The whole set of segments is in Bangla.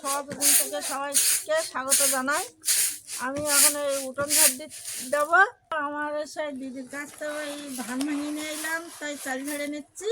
সভাপতি থেকে সবাইকে স্বাগত জানাই। আমি এখন এই উঠোন ঝাড় দেবো। আমার সেই দিদির কাছ থেকে এই ধান ভাঙিয়ে নিয়ে এলাম, তাই চাল ঝেড়ে নিচ্ছি।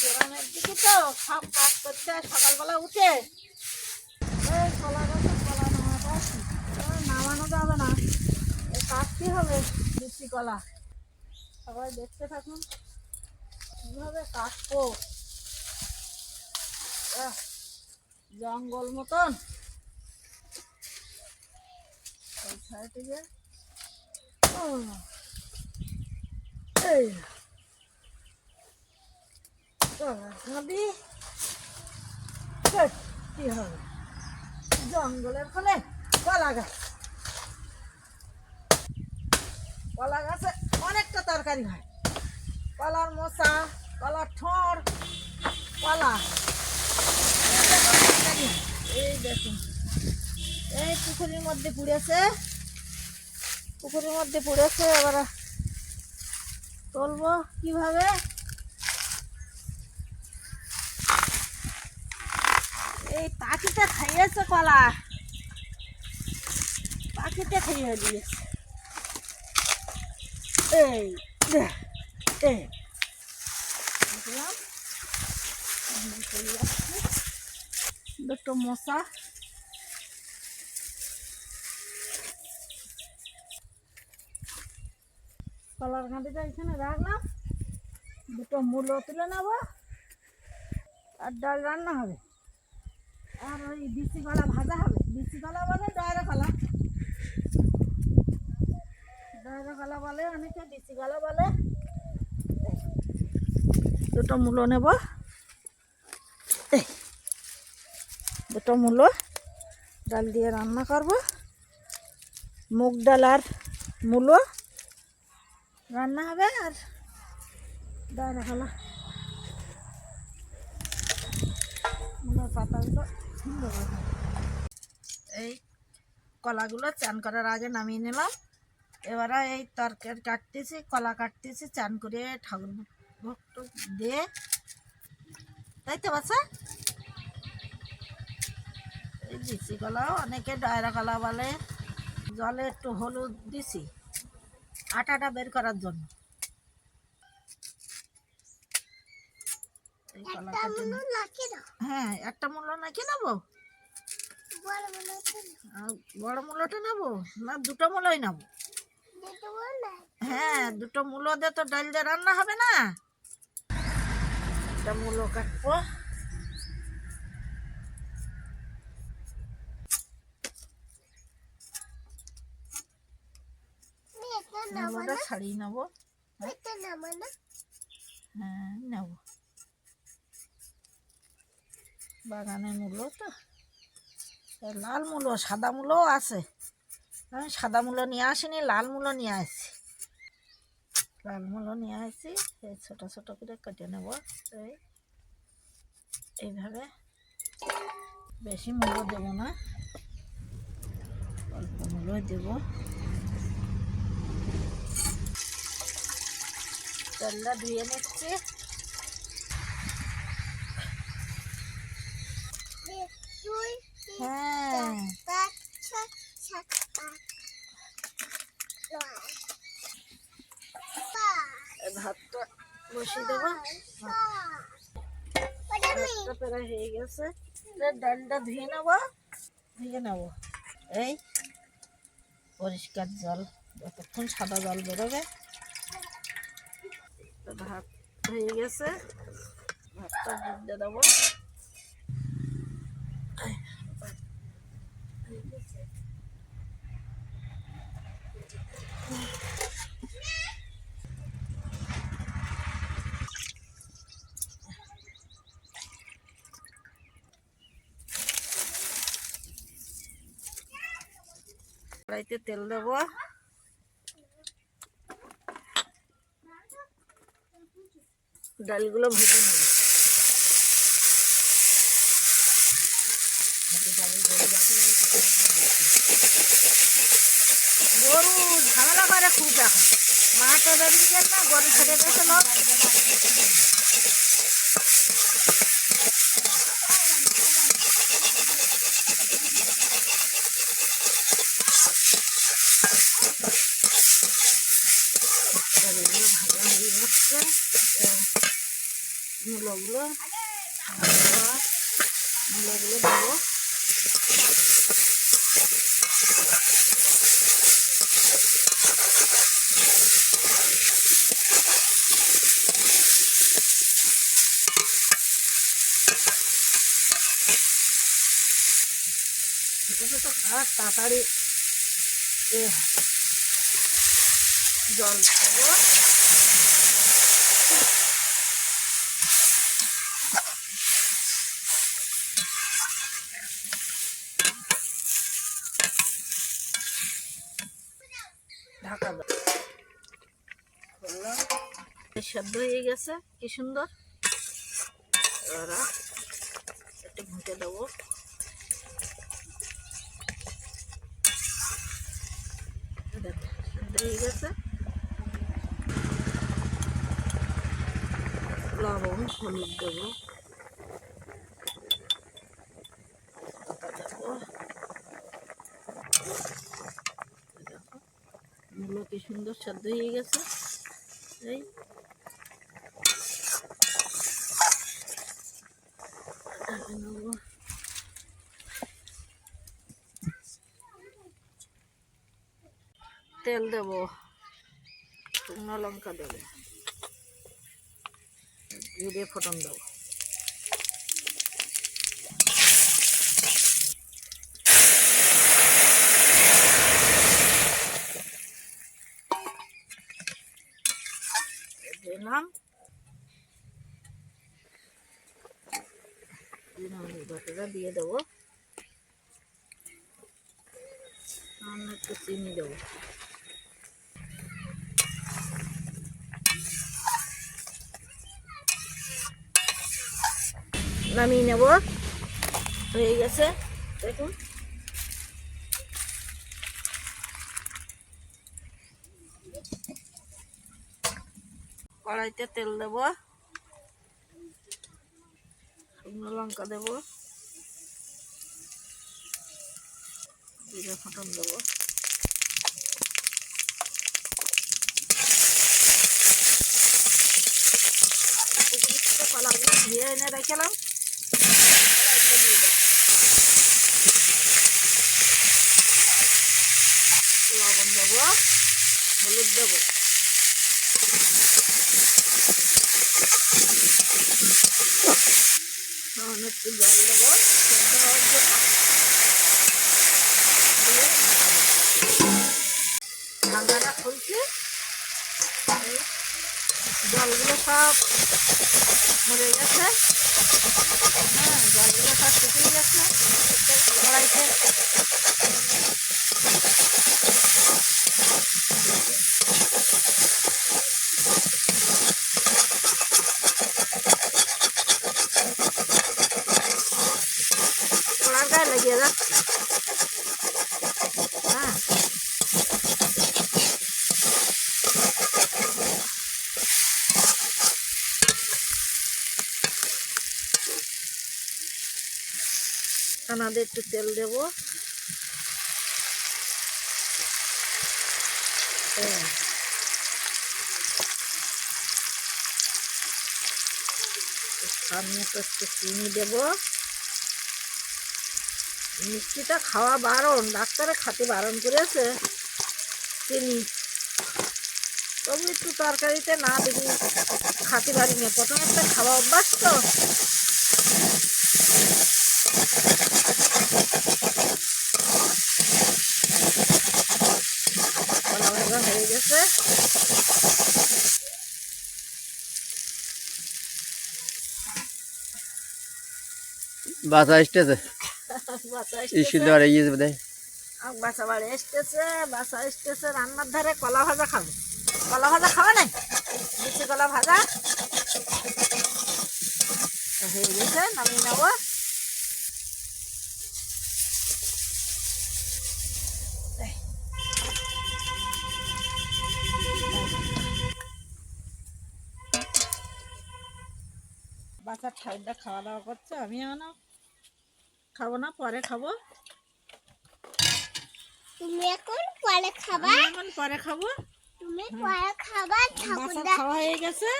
গ্রামের দিকে তো সব কাজ করতে সকালবেলা উঠে। এই কলা কলা এবার নামানো যাবে না। এই কাটতে হবে? বিচি কলা। সবাই দেখতে থাকুন। কীভাবে কাটবো? জঙ্গল মতন। নদী কি হবে? জঙ্গলের ফলে কলা গাছ। কলা গাছে অনেকটা তরকারি হয়। কলার মশা, কলার ঠোঁড় কলা। এই পুকুরের মধ্যে পুড়েছে পুকুরের মধ্যে পুড়েছে এবার তুলবো কীভাবে? এই পাখিটা খাইয়েছে কলা। পাখিটা খাইয়ে দিয়েছে। এই এই দেখলাম আমি চলে যাচ্ছি। দুটো মশা। কলার কাঁদিটা এখানে রাখলাম। দুটো মূলো তুলে নেব। আর ডাল রান্না হবে। আর ওই বিচি কলা ভাজা হবে। বিচি কলা বলে ডায়রা কলা। ডায়রা কলা বলে অনেকে বিচি কলা বলে। দুটো মূলো নেব। এই। দুটো মূলো, ডাল দিয়ে রান্না করব। মুগ ডাল আর মূলো। রান্না হবে আর কলা মূলোর পাতাগুলো এই কলাগুলো চান করার আগে নামিয়ে নিলাম। এবারে এই তরকারি কাটতেছি, কলা কাটতেছি, চান করে ঠাকুর ভক্ত দিয়ে। তাই তো বাচ্চা দিছি কলাও অনেকে ডায়রা কলা বলে। জলে একটু হলুদ দিছি আটাটা বের করার জন্য। হ্যাঁ একটা মূল্য নাকি নেব? বড় মূল্যটা নেব না দুটো মূলই নেব? হ্যাঁ দুটো মূলো দিয়ে তো ডাল দিয়ে রান্না হবে না। একটা মূলো কাটবো। মূলোটা ছাড়িয়ে নেব। হ্যাঁ। নেব। বাগানের মূলো তো। লাল মূলো সাদা মূলোও আছে। আমি সাদা মূলো নিয়ে আসিনি লাল মূলো নিয়ে আসছি। লাল মূলো নিয়ে আসছি এই ছোটো ছোটো করে কেটে নেব। এই এইভাবে। বেশি মূল্য দেবো না। অল্প মূল্য দেবো। তেলটা ধুয়ে নিচ্ছি। হ্যাঁ। বসিয়ে দেবো। হয়ে গেছে। ধুয়ে নেব। ধুয়ে নেব। এই পরিষ্কার জল, যতক্ষণ সাদা জল বেরোবে। তো ভাত হয়ে গেছে। ভাতটা বুঝতে দেবো। কড়াইতে তেল দেবো। ডালগুলো ভেজে নেব গরু ঝামেলা করে খুব এখন। গেল না গরু ছেড়ে দিয়েছিল মূলগুলো আবার মূলগুলো দেবো এটাতে তো আর তাড়াতাড়ি এ জল দেবো হয়ে গেছে, কি সুন্দর। এবার একটু ঘুঁটে দেবো। হয়ে গেছে। লবণ, হলুদ দেবো। মূলো কি সুন্দর সেদ্ধ হয়ে গেছে। এই ঢাকা নেব। তেল দেব। শুকনো লঙ্কা দেবো। জিরে ফোটন দেবো। দিলাম। বাটাটা দিয়ে দেবো। একটু চিনি দেবো। নামিয়ে নেব। হয়ে গেছে। দেখুন। কড়াইতে তেল দেব। শুকনো লঙ্কা দেব। জিরে ফোটন দেব। লবণ দেব হলুদ দেবো একটু জল দেবো হওয়ার জন্য দিয়ে ঢাকাটা খুলছি। জলগুলো সব মরে গেছে। হ্যাঁ জলগুলো সব শুকিয়ে গেছে। কড়াইতে। কড়ার যাচ্ছে হ্যাঁ আমাদের একটু তেল দেব। হ্যাঁ। তো একটু চিনি দেবো। মিষ্টিটা খাওয়া বারণ, ডাক্তারে খাতে বারণ করেছে চিনি। তবু একটু তরকারিতে না দিবি, খাতে পারি না প্রথমে একটা খাওয়া অভ্যাস তো। হয়ে গেছে বাসা আসতেছে বাচ্চা স্কুল এসতেছে, দেওয়ার ইয়ে বোধ আর বাচ্চা বাড়ি এসতেছে বাচ্চা এসতেছে রান্নার ধারে কলা ভাজা খাবে। কলা ভাজা খাবে না বিচি কলা ভাজা। হয়ে গেছে নামিয়ে নেব। বাচ্চা ঠাইটা খাওয়া দাওয়া করছে আমি এখনও খাব না পরে খাব। তুমি এখন পরে খাবা। আমি এখন পরে খাব। তুমি পরে খাবা ঠাকুরদা খাওয়া হয়ে গেছে।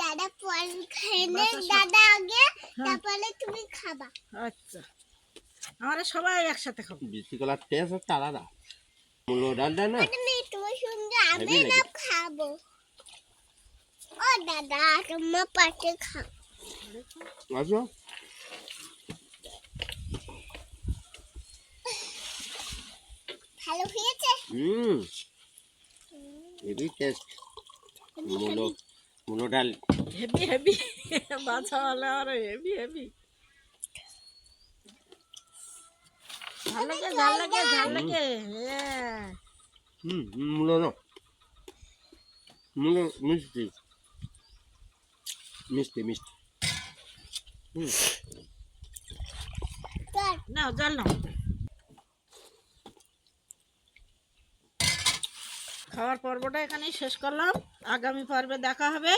দাদা পরে নে দাদা আগে। তারপরে তুমি খাবা। আচ্ছা। আমরা সবাই একসাথে খাব। বিচি কলার টেস্ট হচ্ছে আলাদা মূলো ডালটা না? তুমি তুমি সুন্দর আমি না খাব। ও দাদা তোমার পাশে খাও আসো ভালো হয়েছে হুম হেভি টেস্ট মূলো মূলো ডাল হেভি হেভি বাছা হলে আর হেভি হেভি ঝাল লাগে ঝাল লাগে ঝাল লাগে হ্যাঁ হুম মূলো না মূলো মিষ্টি মিষ্টি মিষ্টি নাও জল নাও। খাওয়ার পর্বটা এখানেই শেষ করলাম। আগামী পর্বে দেখা হবে।